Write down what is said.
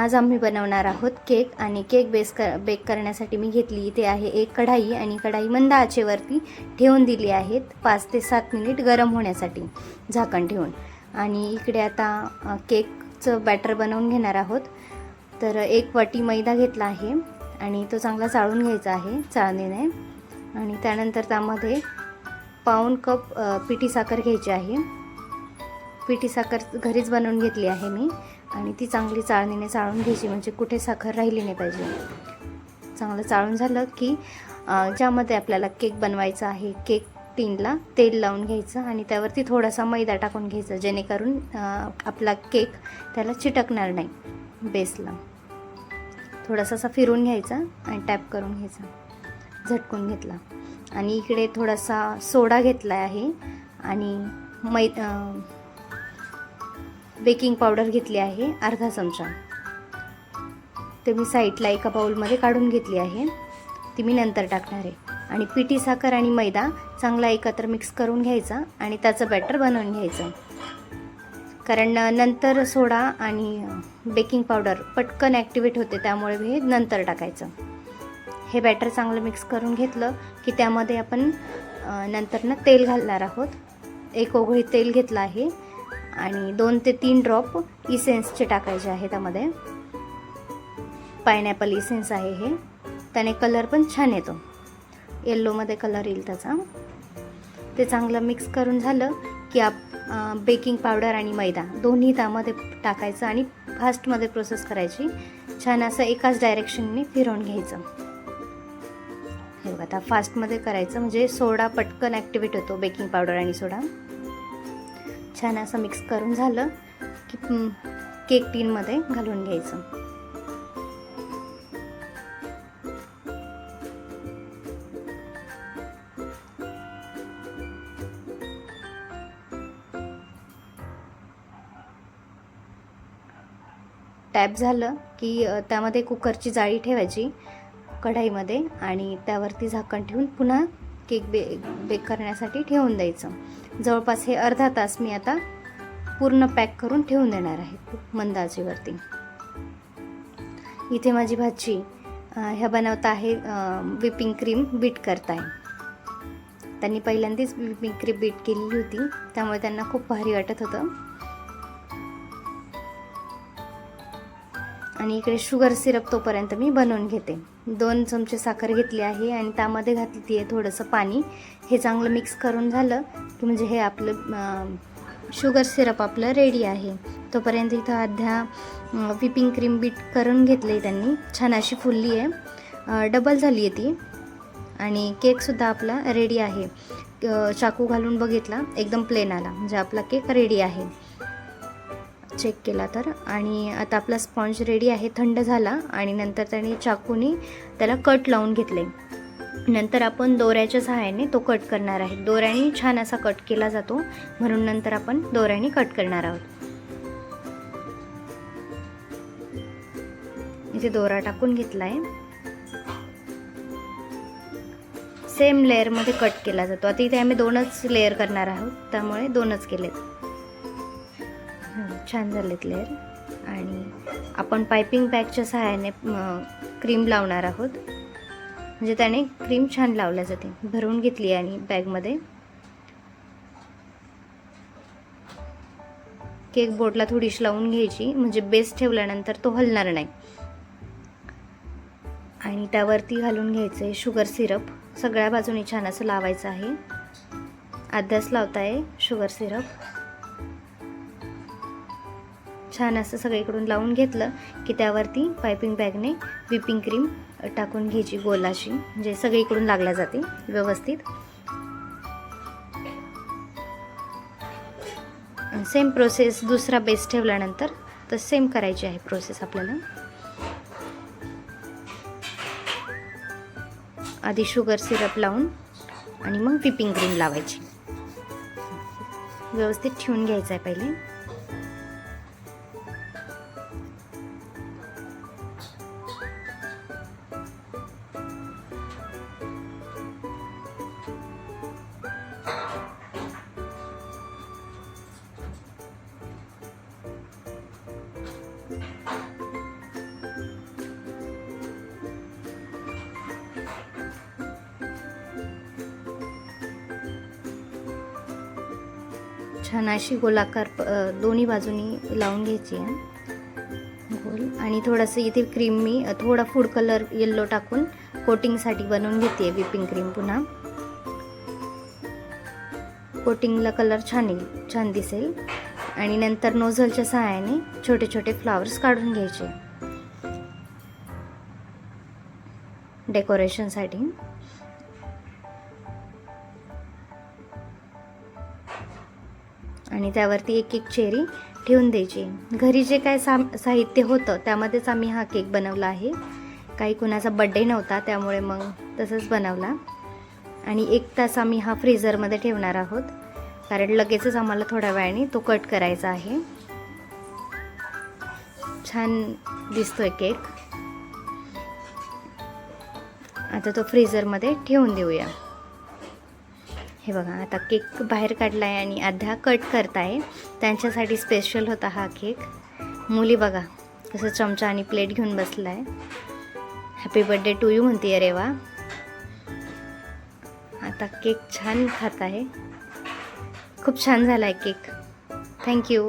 आज आम्ही बनवणार आहोत केक आणि केक बेस कर बेक करण्यासाठी मी घेतली इथे आहे एक कढाई आणि कढाई मंद आचेवरती ठेवून दिली आहेत पाच ते सात मिनिट गरम होण्यासाठी झाकण ठेवून. आणि इकडे आता केकचं बॅटर बनवून घेणार आहोत. तर एक वाटी मैदा घेतला आहे आणि तो चांगला चाळून घ्यायचा आहे चाळणीने. आणि त्यानंतर त्यामध्ये पाऊण कप पिठी साखर घ्यायची आहे. पिठी साखर घरीच बनवून घेतली आहे मी. आणि ती चांगली चाळणीने चाळून घ्यायची म्हणजे कुठे साखर राहिली नाही पाहिजे. चांगलं चाळून झालं की ज्यामध्ये आपल्याला केक बनवायचा आहे केक टीनला तेल लावून घ्यायचं आणि त्यावरती थोडासा मैदा टाकून घ्यायचा जेणेकरून आपला केक त्याला चिटकणार नाही बेसला. थोडासा असा फिरून घ्यायचा आणि टॅप करून घ्यायचा झटकून घेतला. आणि इकडे थोडासा सोडा घेतला आहे आणि मै बेकिंग पावडर घेतली आहे अर्धा चमचा. ते मी साईडला एका बाउलमध्ये काढून घेतली आहे. ती मी नंतर टाकणार आहे. आणि पिठी साखर आणि मैदा चांगला एकत्र मिक्स करून घ्यायचा आणि त्याचं बॅटर बनवून घ्यायचं. कारण नंतर सोडा आणि बेकिंग पावडर पटकन ॲक्टिवेट होते त्यामुळे हे नंतर टाकायचं. हे बॅटर चांगलं मिक्स करून घेतलं की त्यामध्ये आपण नंतरनं नंतर ना तेल घालणार आहोत. एक ओघळी तेल घेतलं आहे. आणि दोन ते तीन ड्रॉप इसेन्सचे टाकायचे आहे त्यामध्ये. पायनॅपल इसेन्स आहे हे. त्याने कलर पण छान येतो. येल्लोमध्ये कलर येईल त्याचा. ते चांगलं मिक्स करून झालं की आप बेकिंग पावडर आणि मैदा दोन्ही त्यामध्ये टाकायचं आणि फास्टमध्ये प्रोसेस करायची. छान असं एकाच डायरेक्शनने फिरवून घ्यायचं. हे बघा आता फास्टमध्ये करायचं म्हणजे सोडा पटकन ॲक्टिवेट होतो बेकिंग पावडर आणि सोडा. छान असं मिक्स करून झालं की केक टीनमध्ये घालून घ्यायचं. टॅप झालं की त्यामध्ये कुकरची जाळी ठेवायची कढाईमध्ये आणि त्यावरती झाकण ठेवून पुन्हा केक बे बेक करण्यासाठी ठेवून द्यायचं. जवळपास हे अर्धा तास मी आता पूर्ण पॅक करून ठेवून देणार आहे मंदाजीवरती. इथे माझी भाजी ह्या बनवता आहे विपिंग क्रीम बीट करताय. त्यांनी पहिल्यांदाच विपिंग क्रीम बीट केलेली होती त्यामुळे त्यांना खूप भारी वाटत होतं. आणि इकडे शुगर सिरप तोपर्यंत मी बनवून घेते. दोन चमचे साखर घेतली आहे आणि त्यामध्ये घातली आहे थोडंसं पाणी. हे चांगलं मिक्स करून झालं की म्हणजे हे आपलं शुगर सिरप आपलं रेडी आहे. तोपर्यंत इथं अध्या विपिंग क्रीम बीट करून घेतली आहे त्यांनी. छान अशी फुलली आहे डबल झाली आहे ती. आणि केकसुद्धा आपला रेडी आहे. चाकू घालून बघितला. एकदम प्लेन आला. म्हणजे आपला केक रेडी आहे. चेक केला तर. आणि आता आपला स्पॉन्ज रेडी आहे थंड झाला आणि नंतर त्याने चाकूने त्याला कट लावून घेतले. नंतर आपण दोऱ्याच्या सहाय्याने तो कट करणार आहे. दोऱ्याने छान असा कट केला जातो. म्हणून नंतर आपण दोऱ्याने कट करणार आहोत. इथे दोरा टाकून घेतला आहे सेम लेअरमध्ये कट केला जातो. आता इथे आम्ही दोनच लेअर करणार आहोत. त्यामुळे दोनच केलेत. खूप छान झालेत लेअर आणि आपण पायपिंग बॅगच्या सहाय्याने क्रीम लावणार आहोत. म्हणजे त्याने क्रीम छान लावल्या जाते. भरून घेतली आणि बॅगमध्ये. केक बोर्डला थोडीशी लावून घ्यायची. म्हणजे बेस ठेवल्यानंतर तो हलणार नाही. आणि त्यावरती घालून घ्यायचं आहे शुगर सिरप. सगळ्या बाजूनी छान असं लावायचं आहे. अध्यास लावता आहे शुगर सिरप. छान असं सगळीकडून लावून घेतलं की त्यावरती पायपिंग बॅगने विपिंग क्रीम टाकून घ्यायची गोलाशी. म्हणजे सगळीकडून लागल्या जाते व्यवस्थित. सेम प्रोसेस दुसरा बेस ठेवल्यानंतर तर सेम करायची आहे प्रोसेस आपल्याला. आधी शुगर सिरप लावून आणि मग विपिंग क्रीम लावायची. व्यवस्थित ठेवून घ्यायचं आहे पहिले. छान अशी गोलाकार दोन्ही बाजूनी लावून घ्यायची आहे. गोल. आणि थोडंसं इथे क्रीम मी थोडा फूड कलर येल्लो टाकून कोटिंगसाठी बनवून घेते व्हिपिंग क्रीम पुन्हा. कोटिंगला कलर छान येईल छान दिसेल. आणि नंतर नोझलच्या सहाय्याने छोटे छोटे फ्लावर्स काढून घ्यायचे. डेकोरेशनसाठी आणि त्यावरती एक एक चेरी ठेवून द्यायची. घरी जे काय साम साहित्य होतं त्यामध्येच आम्ही हा केक बनवला आहे. काही कुणाचा बड्डे नव्हता त्यामुळे मग तसंच बनवला. आणि एक तास आम्ही हा फ्रीझरमध्ये ठेवणार आहोत. कारण लगेचच आम्हाला थोड्या वेळाने तो कट करायचा आहे. छान दिसतोय केक. आता तो फ्रीझरमध्ये ठेवून देऊया. हे बघा आता केक बाहेर काढला आहे आणि अर्धा कट करताय. त्यांच्यासाठी स्पेशल होता हा केक. मुली बघा कसं चमचा आणि प्लेट घेऊन बसला आहे हॅपी बड्डे टू यू म्हणते अरे वा. आता केक छान खात आहे खूप छान झाला आहे केक थँक्यू